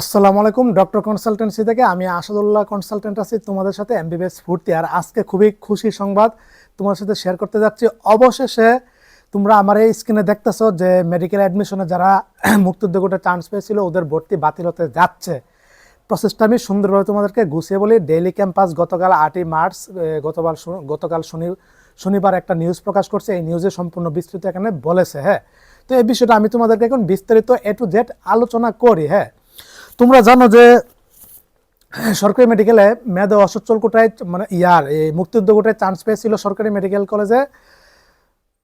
আসসালামু আলাইকুম, doctor consultancy থেকে আমি আসাদুল্লাহ কনসালটেন্ট আছি। তোমাদের সাথে এমবিবিএস ফুর্তি আর আজকে খুবই খুশি সংবাদ তোমার সাথে শেয়ার করতে যাচ্ছি। অবশেষে তোমরা আমার এই স্ক্রিনে দেখতেছো যে মেডিকেল অ্যাডমিশনে যারা মুক্তিযোগ্যটা চান্স পেয়েছিল, ওদের ভর্তি বাতিল হতে যাচ্ছে। প্রসেসটা আমি সুন্দরভাবে তোমাদেরকে গুছিয়ে বলি। ডেইলি ক্যাম্পাস গতকাল আটই মার্চ গতকাল গতকাল শনি, শনিবার একটা নিউজ প্রকাশ করছে। এই নিউজে সম্পূর্ণ বিস্তৃত এখানে বলেছে হ্যাঁ। তো এই বিষয়টা আমি তোমাদেরকে এখন বিস্তারিত এ টু জেড আলোচনা করি হ্যাঁ। তোমরা জানো যে, সরকারি মেডিকেলে মেয়াদে অসচ্ছল কোটায় মানে ইয়ার, এই মুক্তিযুদ্ধ কোটায় চান্স পেয়েছিল সরকারি মেডিকেল কলেজে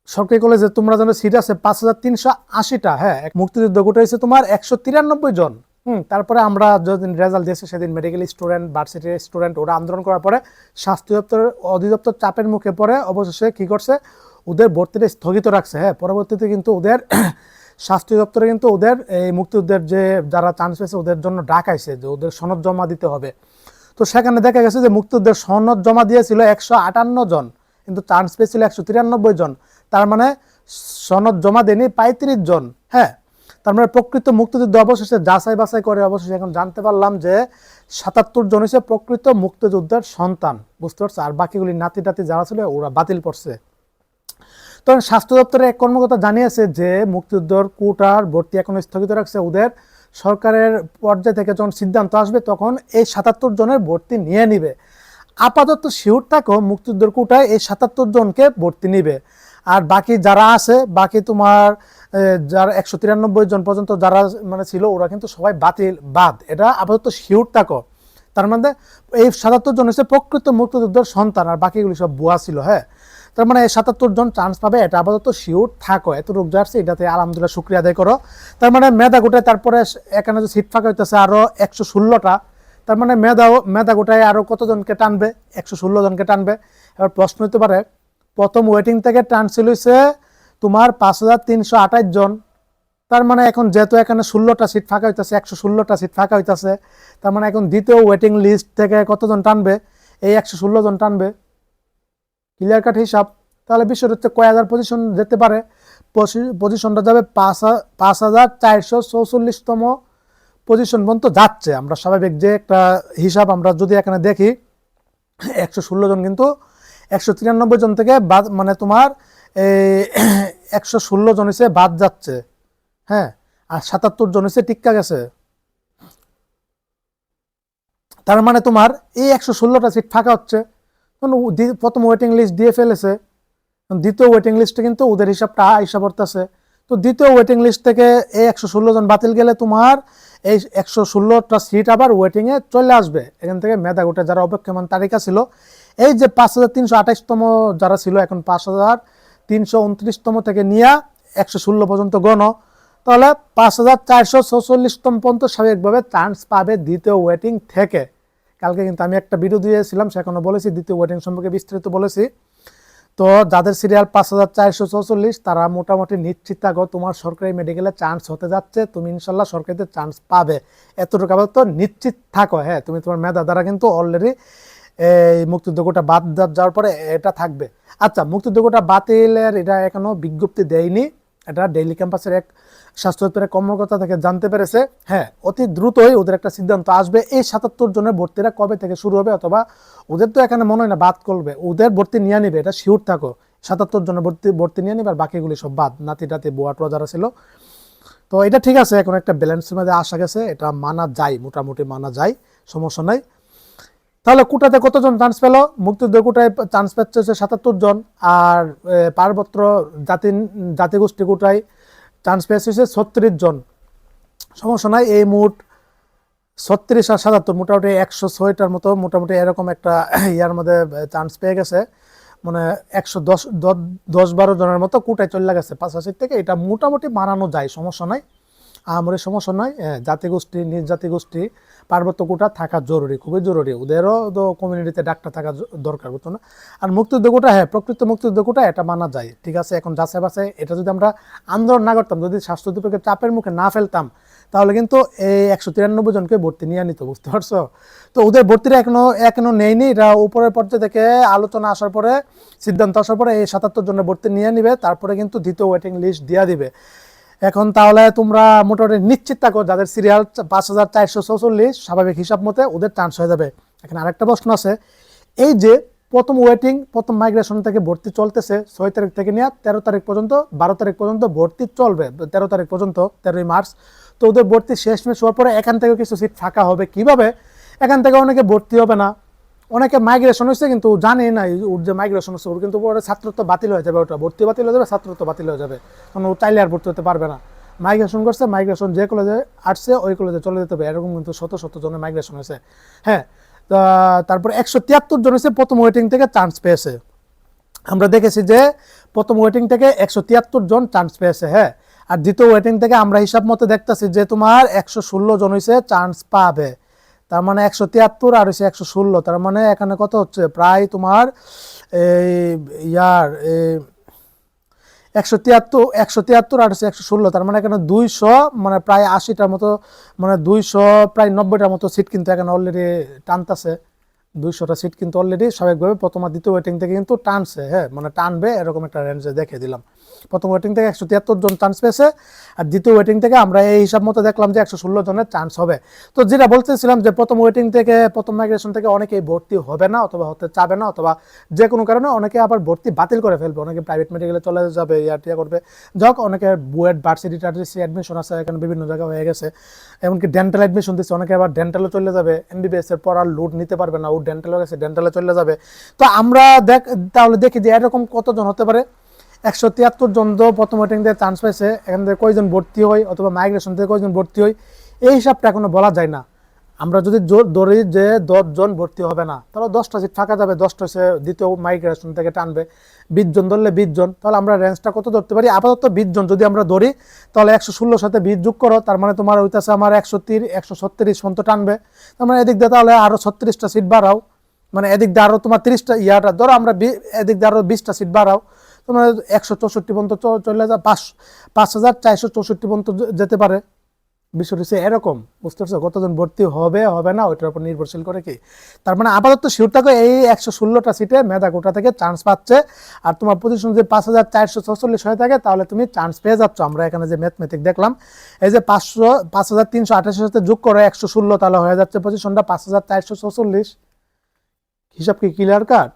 সরকারি কলেজে তোমরা জানো সিট আছে পাঁচ হাজার তিনশো আশিটা হ্যাঁ মুক্তিযুদ্ধ কোটা হয়েছে তোমার একশো তিরানব্বই জন। হুম, তারপরে আমরা যেদিন রেজাল্ট দিয়েছে সেদিন মেডিকেল স্টুডেন্ট ভার্সিটির স্টুডেন্ট ওরা আন্দোলন করার পরে স্বাস্থ্য দপ্তরের অধিদপ্তর চাপের মুখে পড়ে, অবশেষে কি করছে? ওদের ভর্তিটা স্থগিত রাখছে হ্যাঁ পরবর্তীতে কিন্তু ওদের স্বাস্থ্য দপ্তরে কিন্তু ওদের এই মুক্তিযুদ্ধের যে যারা চান্স পেয়েছে, ওদের জন্য ডাকাইছে যে ওদের সনদ জমা দিতে হবে। তো সেখানে দেখা গেছে যে মুক্তিযুদ্ধের সনদ জমা দিয়েছিল একশো আটান্ন জন, কিন্তু চান্স পেয়েছিল একশো তিরানব্বই জন। তার মানে সনদ জমা দেয়নি পঁয়ত্রিশ জন হ্যাঁ? তার মানে প্রকৃত মুক্তিযুদ্ধ অবশেষে যাচাই বাছাই করে অবশেষে এখন জানতে পারলাম যে সাতাত্তর জন হচ্ছে প্রকৃত মুক্তিযুদ্ধের সন্তান, বুঝতে পারছ? আর বাকিগুলি নাতি টাতি যারা ছিল ওরা বাতিল করছে। তখন স্বাস্থ্য দপ্তরের এক কর্মকর্তা জানিয়েছে যে, মুক্তিযুদ্ধর কোটার ভর্তি এখন স্থগিত রাখছে। ওদের সরকারের পর্যায় থেকে যখন সিদ্ধান্ত আসবে, তখন এই সাতাত্তর জনের ভর্তি নিয়ে নিবে। আপাতত শিওর থাকো, মুক্তিযুদ্ধের কোটায় এই সাতাত্তর জনকে ভর্তি নিবে। আর বাকি যারা আছে, বাকি তোমার যারা একশো তিরানব্বই জন পর্যন্ত যারা মানে ছিল, ওরা কিন্তু সবাই বাতিল, বাদ। এটা আপাতত শিওর থাকো। তার মধ্যে এই সাতাত্তর জন হচ্ছে প্রকৃত মুক্তিযুদ্ধের সন্তান, আর বাকিগুলি সব বুয়া ছিল হ্যাঁ? তার মানে সাতাত্তর জন চান্স পাবে, এটা আপাতত শিওর থাকো। এত রোগ যাচ্ছে এটাতে আলহামদুলিল্লাহ শুক্রিয়া আদায় করো। তার মানে মেধা গোটায় তারপরে এখানে যে সিট ফাঁকা হইতেছে আরও একশো ষোলোটা, তার মানে মেধা মেধা গোটায় আরও কতজনকে টানবে? একশো ষোলো জনকে টানবে। এবার প্রশ্ন হতে পারে, প্রথম ওয়েটিং থেকে টানছিল হচ্ছে তোমার পাঁচ হাজার তিনশো আঠাশ জন। তার মানে এখন যেহেতু এখানে ষোলোটা সিট ফাঁকা হইতেছে, একশো ষোলোটা সিট ফাঁকা হইতেছে, তার মানে এখন দ্বিতীয় ওয়েটিং লিস্ট থেকে কতজন টানবে? এই একশো ষোলো জন টানবে। ক্লিয়ার কাট হিসাব, তাহলে বিশ্বের হচ্ছে কয় হাজার পজিশন যেতে পারে? পজি- পজিশনটা যাবে পাঁচ পাঁচ হাজার চারশো চৌচল্লিশতম পজিশন পর্যন্ত যাচ্ছে। আমরা স্বাভাবিক যে একটা হিসাব আমরা যদি এখানে দেখি, একশো ষোলো জন কিন্তু একশো তিরানব্বই জন থেকে বাদ মানে তোমার এই একশো ষোলো জন হচ্ছে বাদ যাচ্ছে। হ্যাঁ আর সাতাত্তর জন হচ্ছে টিক্কা গেছে। তার মানে তোমার এই একশো ষোলোটা সিট ফাঁকা হচ্ছে। প্রথম ওয়েটিং লিস্ট দিয়ে ফেলেছে। দ্বিতীয় ওয়েটিং লিস্টে কিন্তু ওদের হিসাবটা হিসাব করতেছে তো দ্বিতীয় ওয়েটিং লিস্ট থেকে এই একশো ষোলো জন বাতিল গেলে তোমার এই একশো ষোলোটা সিট আবার ওয়েটিংয়ে চলে আসবে। এখান থেকে মেধা গোটে যারা অপেক্ষমান তালিকা ছিল, এই যে পাঁচ হাজার তিনশো আঠাশতম যারা ছিল, এখন পাঁচ হাজার তিনশো উনত্রিশতম থেকে নিয়ে একশো ষোলো পর্যন্ত গণ। তাহলে পাঁচ হাজার চারশো চৌচল্লিশতম পর্যন্ত স্বাভাবিকভাবে চান্স পাবে দ্বিতীয় ওয়েটিং থেকে। কালকে কিন্তু আমি একটা ভিডিও দিয়েছিলাম সেখানে বলেছি, দ্বিতীয় ওয়েটিং সম্পর্কে বিস্তারিত বলেছি। তো যাদের সিরিয়াল পাঁচ হাজার চারশো চৌচল্লিশ তারা মোটামুটি নিশ্চিত থাকো তোমার সরকারি মেডিকেলে চান্স হতে যাচ্ছে। তুমি ইনশাল্লাহ সরকারিতে চান্স পাবে। এতটুকু আপাতত নিশ্চিত থাকো হ্যাঁ তুমি তোমার মেধা দ্বারা কিন্তু অলরেডি এই মুক্তিযোগ্যটা বাদ যাওয়ার পরে এটা থাকবে। আচ্ছা মুক্তিযোগ্যটা বাতিলের এটা এখনও বিজ্ঞপ্তি দেয়নি। এটা ডেইলি ক্যাম্পাসের এক স্বাস্থ্য দপ্তরের কর্মকর্তা থেকে জানতে পেরেছে। হ্যাঁ অতি দ্রুতই ওদের একটা সিদ্ধান্ত আসবে। এই সাতাত্তর জনের ভর্তিরা কবে থেকে শুরু হবে অথবা ওদের তো এখানে মনে হয় না বাদ করবে। ওদের ভর্তি নিয়ে নিবে, এটা শিওর থাকো। সাতাত্তর জনের ভর্তি ভর্তি নিয়ে নিবে আর বাকিগুলি সব বাদ। নাতি টাতি বোয়া টোয়া যারা ছিল। তো এটা ঠিক আছে, এখন একটা ব্যালেন্সের মধ্যে আসা গেছে। এটা মানা যায়, মোটামুটি মানা যায়, সমস্যা নাই। তাহলে কোটাতে কতজন চান্স পেল? মুক্তিযুদ্ধ কোটায় চান্স পাচ্ছে হচ্ছে সাতাত্তর জন। আর এ, পার্বত্য জাতি জাতিগোষ্ঠী কোটায় চান্স পেয়েছে হচ্ছে ছত্রিশ জন। সমস্যা নাই এই মোট ছত্রিশ আর সাতাত্তর মোটামুটি একশো ছয়টার মতো মোটামুটি এরকম একটা ইয়ার মধ্যে চান্স পেয়ে গেছে। মানে একশো দশ দশ বারো জনের মতো কোটায় চলে গেছে পাশাপাশি থেকে। এটা মোটামুটি মানানো যায় সমস্যা নাই। আমার সমস্যা নয় জাতিগোষ্ঠী নিজ জাতিগোষ্ঠী পার্বত্য কোটা থাকা জরুরি, খুবই জরুরি। ওদেরও তো কমিউনিটিতে ডাক্তার থাকা দরকার বুঝতো না? আর মুক্তিযুদ্ধ কোটা হ্যাঁ প্রকৃত মুক্তিযুদ্ধ কোটা, এটা মানা যায়। ঠিক আছে, এখন যাচাই বাছাই, এটা যদি আমরা আন্দোলন না করতাম, যদি স্বাস্থ্য দুপের চাপের মুখে না ফেলতাম, তাহলে কিন্তু এই একশো তিরানব্বই জনকে ভর্তি নিয়ে নিত, বুঝতে পারছ? তো ওদের ভর্তিটা এখনও এখনও নেয়নি এটা উপরের পর্যায়ে থেকে আলোচনা আসার পরে, সিদ্ধান্ত আসার পরে এই সাতাত্তর জনের ভর্তি নিয়ে নিবে, তারপরে কিন্তু দ্বিতীয় ওয়েটিং লিস্ট দিয়ে দিবে। এখন তাহলে তোমরা মোটামুটি নিশ্চিত থাকো যাদের সিরিয়াল পাঁচ হাজার চারশো চৌচল্লিশ স্বাভাবিক হিসাব মতে ওদের চান্স হয়ে যাবে। এখানে আরেকটা প্রশ্ন আছে, এই যে প্রথম ওয়েটিং প্রথম মাইগ্রেশন থেকে ভর্তি চলতেছে ছয় তারিখ থেকে নিয়ে তেরো তারিখ পর্যন্ত, বারো তারিখ পর্যন্ত ভর্তি চলবে, তেরো তারিখ পর্যন্ত, তেরোই মার্চ। তো ওদের ভর্তি শেষ মেশ হওয়ার পরে এখান থেকে কিছু সিট ফাঁকা হবে। কীভাবে? এখান থেকে অনেকে ভর্তি হবে না। অনেকে মাইগ্রেশন হয়েছে কিন্তু জানে না ওর যে মাইগ্রেশন হচ্ছে ওর কিন্তু পরে ছাত্রত্ব বাতিল হয়ে যাবে ওটা, ভর্তি বাতিল হয়ে যাবে, ছাত্রত্ব বাতিল হয়ে যাবে। কারণ ও চাইলে আর ভর্তি হতে পারবে না। মাইগ্রেশন করছে মাইগ্রেশন যে কলেজে আসছে, ওই কলেজে চলে যেতে হবে। এরকম কিন্তু শত শত জনের মাইগ্রেশন হয়েছে হ্যাঁ তারপর একশো তিয়াত্তর জন হয়েছে প্রথম ওয়েটিং থেকে চান্স পেয়েছে। আমরা দেখেছি যে প্রথম ওয়েটিং থেকে একশো তিয়াত্তর জন চান্স পেয়েছে হ্যাঁ। আর দ্বিতীয় ওয়েটিং থেকে আমরা হিসাব মতো দেখতেছি যে তোমার একশো ষোলো জন হয়েছে চান্স পাবে। তার মানে একশো তিয়াত্তর আর হচ্ছে একশো ষোলো। তার মানে এখানে কত হচ্ছে? প্রায় তোমার এই ইয়ার এই একশো তিয়াত্তর একশো তিয়াত্তর আর হচ্ছে একশো ষোলো। তার মানে এখানে দুইশো মানে প্রায় আশিটার মতো মানে দুইশো, প্রায় নব্বইটার মতো সিট কিন্তু এখানে অলরেডি টানতাছে। দুইশোটা সিট কিন্তু অলরেডি স্বাভাবিকভাবে প্রথম আর দ্বিতীয় ওয়েটিং থেকে কিন্তু টানছে হ্যাঁ? মানে টানবে, এরকম একটা রেঞ্জে দেখে দিলাম। প্রথম ওয়েটিং থেকে একশো তিয়াত্তর জন চান্স পেয়েছে, আর দ্বিতীয় ওয়েটিং থেকে আমরা এই হিসাব মতো দেখলাম যে একশো ষোলো জনের চান্স হবে। তো যেটা বলতেছিলাম যে প্রথম ওয়েটিং থেকে, প্রথম মাইগ্রেশন থেকে অনেকেই ভর্তি হবে না, অথবা হতে চাবে না, অথবা যে কোনো কারণে অনেকে আবার ভর্তি বাতিল করে ফেলবে। অনেকে প্রাইভেট মেডিকেলে চলে যাবে ইয়ার টিয়া করবে। যাক, অনেকে বুয়েট ভার্সিটি টার্সিটি অ্যাডমিশন আছে, এখানে বিভিন্ন জায়গায় হয়ে গেছে। এমনকি ডেন্টাল অ্যাডমিশন দিচ্ছে অনেকে আবার ডেন্টালে চলে যাবে। এমবিবিএস এর পড়ার লোড নিতে পারবে না, ও ডেন্টালে গেছে ডেন্টালে চলে যাবে। তো আমরা দেখ, তাহলে দেখি যে এরকম কতজন হতে পারে। একশো তিয়াত্তর জন তো প্রথম ওয়েটিং দিয়ে চান্স পেয়েছে এখান থেকে কয়জন ভর্তি হয় অথবা মাইগ্রেশন থেকে কয়জন ভর্তি হয়, এই হিসাবটা এখনও বলা যায় না। আমরা যদি ধরি যে দশজন ভর্তি হবে না, তাহলে দশটা সিট ফাঁকা যাবে, দশটা সে দ্বিতীয় মাইগ্রেশন থেকে টানবে। বিশ জন ধরলে বিশ জন তাহলে আমরা রেঞ্জটা কত ধরতে পারি? আপাতত বিশ জন যদি আমরা ধরি, তাহলে একশো ষোলোর সাথে বিশ যোগ করো, তার মানে তোমার হইতেছে আমার একশো তির একশো ছত্রিশ পর্যন্ত টানবে। তার মানে এদিক দিয়ে তাহলে আরও ছত্রিশটা সিট বাড়াও। মানে এদিক দিয়ে আরও তোমার তিরিশটা, ইয়াটা ধরো আমরা এদিক দিয়ে আরও বিশটা সিট বাড়াও। তোমার একশো চৌষট্টি পর্যন্ত চলে যা পাঁচ পাঁচ হাজার চারশো চৌষট্টি পর্যন্ত যেতে পারে। বিষয়টা হচ্ছে এরকম, বুঝতে পারছ? কতজন ভর্তি হবে হবে না, ওইটার উপর নির্ভরশীল করে কি? তার মানে আপাতত শিওর এই একশো ষোলোটা সিটে মেধা কোটা থেকে চান্স পাচ্ছে। আর তোমার পজিশন যদি পাঁচ হাজার চারশো ছচল্লিশ হয়ে থাকে, তাহলে তুমি চান্স পেয়ে যাচ্ছ। আমরা এখানে যে ম্যাথমেটিক দেখলাম, এই যে পাঁচশো পাঁচ হাজার তিনশো আঠাশের সাথে যোগ করে, একশো ষোলো, তাহলে হয়ে যাচ্ছে পজিশনটা পাঁচ হাজার চারশো ছচল্লিশ। হিসাব কি ক্লিয়ার কাট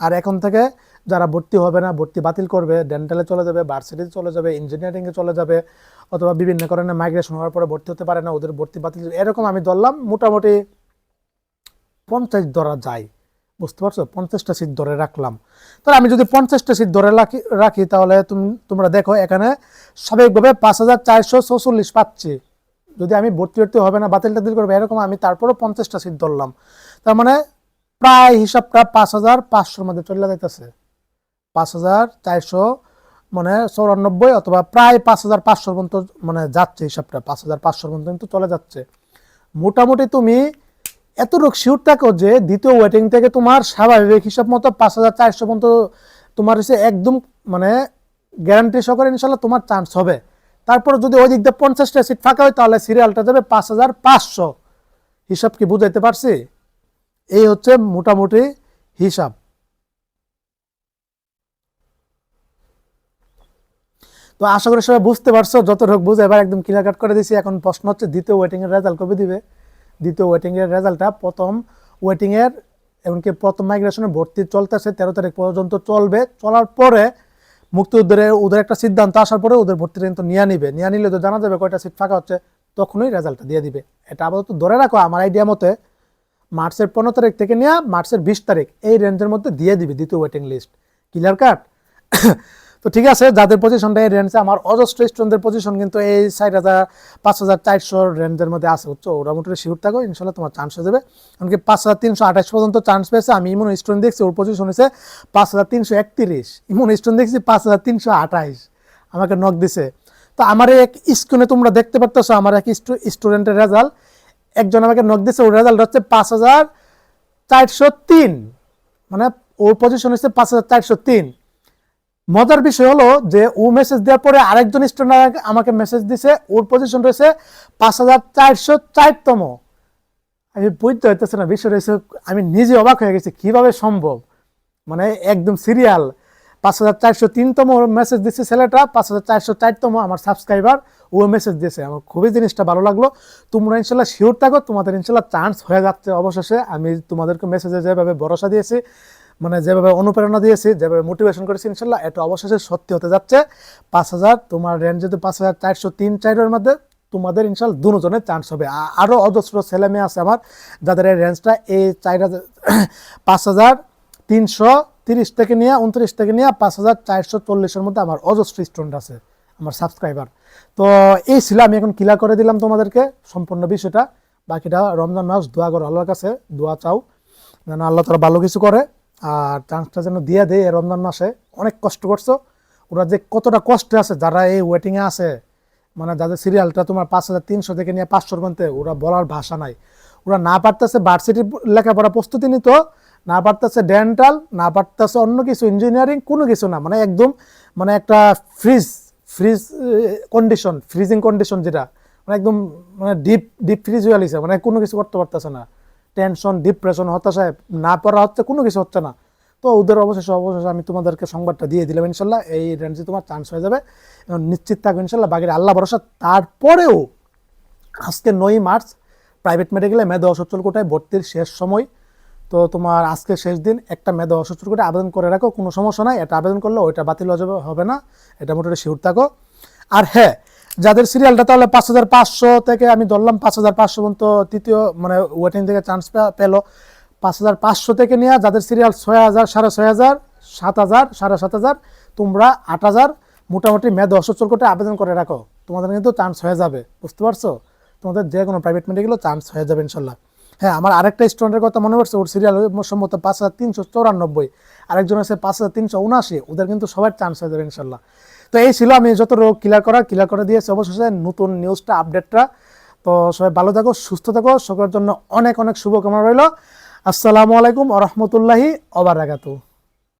আর এখন থেকে যারা ভর্তি হবে না, ভর্তি বাতিল করবে ডেন্টালে চলে যাবে ভার্সিটিতে চলে যাবে ইঞ্জিনিয়ারিংয়ে চলে যাবে, অথবা বিভিন্ন কারণে মাইগ্রেশন হওয়ার পরে ভর্তি হতে পারে না, ওদের ভর্তি বাতিল এরকম আমি ধরলাম, মোটামুটি পঞ্চাশ ধরা যায়। বুঝতে পারছ? পঞ্চাশটা সিট ধরে রাখলাম। তাহলে আমি যদি পঞ্চাশটা সিট ধরে রাখি রাখি, তাহলে তুমি তোমরা দেখো এখানে স্বাভাবিকভাবে পাঁচ হাজার চারশো চৌচল্লিশ পাচ্ছি। যদি আমি ভর্তি ভর্তি হবে না, বাতিল টাতিল করবে, এরকম আমি তারপরেও পঞ্চাশটা সিট ধরলাম। তার মানে প্রায় হিসাবটা পাঁচ হাজার পাঁচশোর মধ্যে চলে যাইতেছে। পাঁচ হাজার চারশো মানে চৌরানব্বই অথবা প্রায় পাঁচ হাজার পাঁচশোর পর্যন্ত মানে যাচ্ছে হিসাবটা। পাঁচ হাজার পাঁচশোর পর্যন্ত কিন্তু চলে যাচ্ছে। মোটামুটি তুমি এতটুকু শিওর থাকো যে দ্বিতীয় ওয়েটিং থেকে তোমার স্বাভাবিক হিসাব মতো পাঁচ হাজার চারশো পর্যন্ত তোমার হচ্ছে একদম মানে গ্যারান্টি সহকারে ইনশাল্লাহ তোমার চান্স হবে। তারপরে যদি ওই দিক দিয়ে পঞ্চাশটা সিট ফাঁকা হয়, তাহলে সিরিয়ালটা যাবে পাঁচ হাজার পাঁচশো। হিসাব কি বুঝাইতে পারছি? এই হচ্ছে মোটামুটি হিসাব। তো আশা করি সবাই বুঝতে পারছ, যতটুকু বুঝে এবার একদম ক্লিয়ার কাট করে দিছি। এখন প্রশ্ন হচ্ছে, দ্বিতীয় ওয়েটিং এর রেজাল্ট কবে দিবে? দ্বিতীয় ওয়েটিং এর রেজাল্টটা প্রথম ওয়েটিং এর, এমনকি প্রথম মাইগ্রেশনে ভর্তি চলতেছে, তেরো তারিখ পর্যন্ত চলবে। চলার পরে মুক্তিযুদ্ধের ওদের একটা সিদ্ধান্ত আসার পরে ওদের ভর্তিটা কিন্তু নিয়ে নিবে। নিয়ে নিলে তো জানা যাবে কয়টা সিট ফাঁকা হচ্ছে, তখনই রেজাল্টটা দিয়ে দিবে। এটা আপাতত ধরে রাখো, আমার আইডিয়া মতে মার্চের পনেরো তারিখ থেকে নিয়ে মার্চের বিশ তারিখ এই রেঞ্জের মধ্যে দিয়ে দিবে দ্বিতীয় ওয়েটিং লিস্ট ক্লিয়ার কাট তো ঠিক আছে, যাদের পজিশনটা এই রেঞ্জে আমার অজস্র স্টুডেন্টদের পজিশন কিন্তু এই ষাট হাজার, পাঁচ হাজার চারশোর রেঞ্জের মধ্যে আছে উচ্চ ওরা মোটামুটি শিওর থাকো, ইনশাল্লাহ তোমার চান্স হয়ে যাবে। এমনকি পাঁচ হাজার তিনশো আঠাশ পর্যন্ত চান্স পেয়েছে, আমি ইমন স্টুডেন্ট দেখছি, ওর পজিশন হয়েছে পাঁচ হাজার তিনশো একত্রিশ। ইমন স্টুডেন্ট দেখছি পাঁচ হাজার তিনশো আঠাইশ আমাকে নক দিছে। তো আমার এক স্ক্রিনে তোমরা দেখতে পারতেছো, আমার এক স্টুডেন্টের রেজাল্ট একজন আমাকে নক দিছে, ওর রেজাল্ট হচ্ছে পাঁচ হাজার চারশো তিন। মানে ওর পজিশন হচ্ছে পাঁচ হাজার চারশো তিন। মজার বিষয় হলো যে ও মেসেজ দেওয়ার পরে আরেকজন স্টুডেন্ট আমাকে মেসেজ দিছে, ওর পজিশন রয়েছে পাঁচ হাজার চারশো চারতম। আমি বুঝতে হইতেছে না বিষয় রয়েছে আমি নিজে অবাক হয়ে গেছি, কীভাবে সম্ভব? মানে একদম সিরিয়াল পাঁচ হাজার চারশো তিনতম মেসেজ দিচ্ছে ছেলেটা, পাঁচ হাজার চারশো চারতম আমার সাবস্ক্রাইবার ও মেসেজ দিয়েছে। আমার খুবই জিনিসটা ভালো লাগল। তোমরা ইনশাল্লাহ শিওর থাকো, তোমাদের ইনশাল্লাহ চান্স হয়ে যাচ্ছে অবশেষে। আমি তোমাদেরকে মেসেজে যেভাবে ভরসা দিয়েছি মানে যেভাবে অনুপ্রেরণা দিয়েছি, যেভাবে মোটিভেশন করেছি, ইনশাল্লাহ এটা অবশেষে সত্যি হতে যাচ্ছে। পাঁচ হাজার, তোমার রেঞ্জ যদি পাঁচ হাজার চারশো তিন চারের মধ্যে, তোমাদের ইনশাল্লাহ দুজনের চান্স হবে। আরও অজস্র ছেলে মেয়ে আছে আমার, যাদের এই রেঞ্জটা এই চার হাজার, পাঁচ হাজার তিনশো তিরিশ থেকে নিয়ে উনত্রিশ থেকে নিয়ে পাঁচ হাজার চারশো চল্লিশের মধ্যে আমার অজস্র স্টুডেন্ট আছে, আমার সাবস্ক্রাইবার তো এই ছিল, আমি এখন ক্লিয়ার করে দিলাম তোমাদেরকে সম্পূর্ণ বিষয়টা। বাকিটা রমজান মাস, দোয়া করো আল্লাহর কাছে, দোয়া চাও। যেন আল্লাহ তারা ভালো কিছু করে। আর চান্সটা যেন দিয়ে দেয় রমজান মাসে। অনেক কষ্ট করছ। ওরা যে কতটা কষ্টে আছে, যারা এই ওয়েটিংয়ে আছে মানে যাদের সিরিয়ালটা তোমার পাঁচ হাজার তিনশো থেকে নিয়ে পাঁচশোর মধ্যে, ওরা বলার ভাষা নাই। ওরা না পারতেছে ভার্সিটির লেখাপড়া প্রস্তুতি নিত, না পারতেছে ডেন্টাল না পারতেছে অন্য কিছু ইঞ্জিনিয়ারিং কোনো কিছু না। মানে একদম মানে একটা freeze freeze condition freezing condition যেটা মানে একদম মানে ডিপ ডিপ ফ্রিজ হয়ে মানে কোনো কিছু করতে পারতেছে না। টেনশন, ডিপ্রেশন হতাশায় না পড়া হচ্ছে, কোনো কিছু হচ্ছে না। তো ওদের অবশেষে অবশেষে আমি তোমাদেরকে সংবাদটা দিয়ে দিলাম, ইনশাল্লাহ। এই রেঞ্জে তোমার চান্স হয়ে যাবে। এবং নিশ্চিত থাকবে ইনশাল্লাহ, বাকির আল্লাহ ভরসা। তারপরেও আজকে নয় মার্চ প্রাইভেট মেডিকেলে মেধা অসচ্ছল কোটায় ভর্তির শেষ সময়। তো তোমার আজকে শেষ দিন, একটা মেধা অসচ্ছল কোটায় আবেদন করে রাখো, কোনো সমস্যা নাই। এটা আবেদন করলে ওইটা বাতিল যাবে, হবে না। এটা মোটামুটি শিওর থাকো। আর হ্যাঁ যাদের সিরিয়ালটা তাহলে পাঁচ হাজার পাঁচশো থেকে আমি ধরলাম পাঁচ হাজার পাঁচশো পর্যন্ত তৃতীয় মানে ওয়েটিং থেকে চান্স পেল। পাঁচ হাজার পাঁচশো থেকে নিয়ে যাদের সিরিয়াল ছয় হাজার, সাড়ে ছয় হাজার, সাত হাজার, সাড়ে সাত হাজার, তোমরা আট হাজার, মোটামুটি মেয়াদ অসচ্ছল করতে আবেদন করে রাখো। তোমাদের কিন্তু চান্স হয়ে যাবে, বুঝতে পারছ? তোমাদের যে কোনো প্রাইভেট মেডিকেলও চান্স হয়ে যাবে ইনশাল্লাহ। হ্যাঁ আমার আরেকটা স্টুডেন্টের কথা মনে পড়ছে, ওর সিরিয়াল সম্ভবত পাঁচ হাজার তিনশো চৌরানব্বই। আরেকজন আছে পাঁচ হাজার তিনশো উনআশি, ওদের কিন্তু সবার চান্স হয়ে যাবে ইনশাল্লাহ। তো এই ছিল আমি যত রোগ ক্লিয়ার করা ক্লিয়ার করে দিয়েছি অবশেষে নতুন নিউজটা আপডেটটা তো সবাই ভালো থাকো, সুস্থ থাকো, সকলের জন্য অনেক অনেক শুভকামনা রইল। আসসালামু আলাইকুম আ রহমতুল্লাহি অবরাকাতু